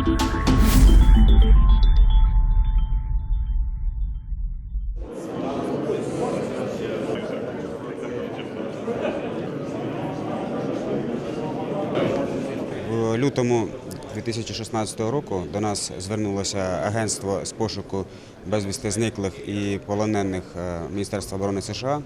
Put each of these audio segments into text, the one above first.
В лютому 2016 року до нас звернулося агентство з пошуку безвісти зниклих і полонених е, Міністерства оборони США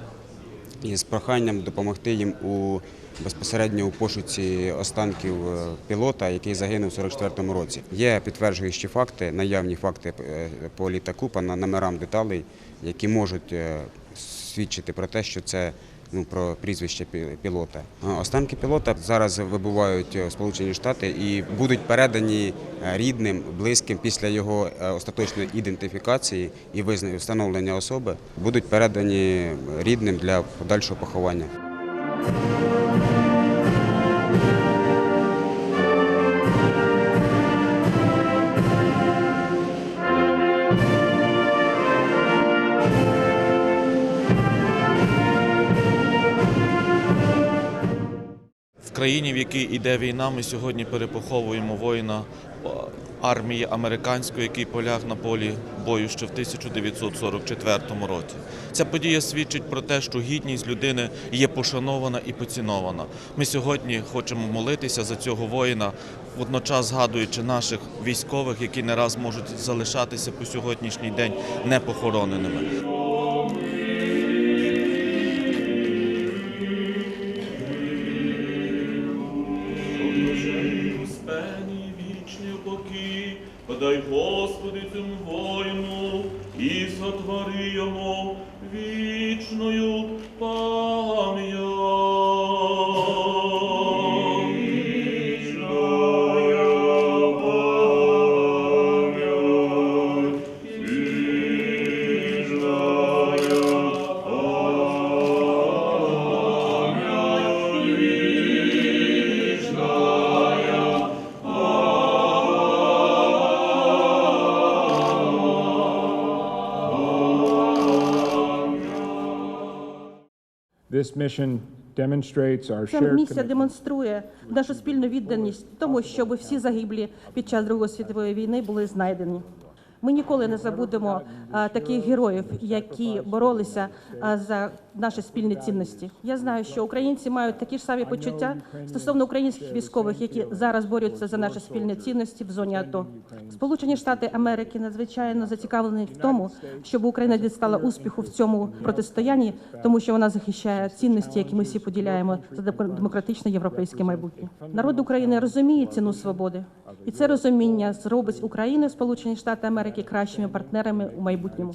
із проханням допомогти їм у безпосередньо у пошуці останків е, пілота, який загинув у 44-му році. Є підтверджуючі факти, наявні факти е, по літаку, по номерам деталей, які можуть е, свідчити про те, що це ну, про прізвище пілота. Останки пілота зараз вибувають в Сполучені Штати і будуть передані е, рідним, близьким після його е, остаточної ідентифікації і встановлення особи, будуть передані рідним для подальшого поховання. Країні, в якій іде війна, ми сьогодні перепоховуємо воїна армії американської, який поляг на полі бою ще в 1944 році. Ця подія свідчить про те, що гідність людини є пошанована і поцінована. Ми сьогодні хочемо молитися за цього воїна, водночас згадуючи наших військових, які не раз можуть залишатися по сьогоднішній день непохороненими. Успені вічні поки, подай Господи цьому воїну і сотвори йому вічною пам'ять. Ця місія демонструє нашу спільну відданість тому, щоб всі загиблі під час Другої світової війни були знайдені. Ми ніколи не забудемо таких героїв, які боролися за наші спільні цінності. Я знаю, що українці мають такі ж самі почуття стосовно українських військових, які зараз борються за наші спільні цінності в зоні АТО. Сполучені Штати Америки надзвичайно зацікавлені в тому, щоб Україна дістала успіху в цьому протистоянні, тому що вона захищає цінності, які ми всі поділяємо за демократичне європейське майбутнє. Народ України розуміє ціну свободи, і це розуміння зробить Україну і Сполучені Штати Америки кращими партнерами у майбутньому.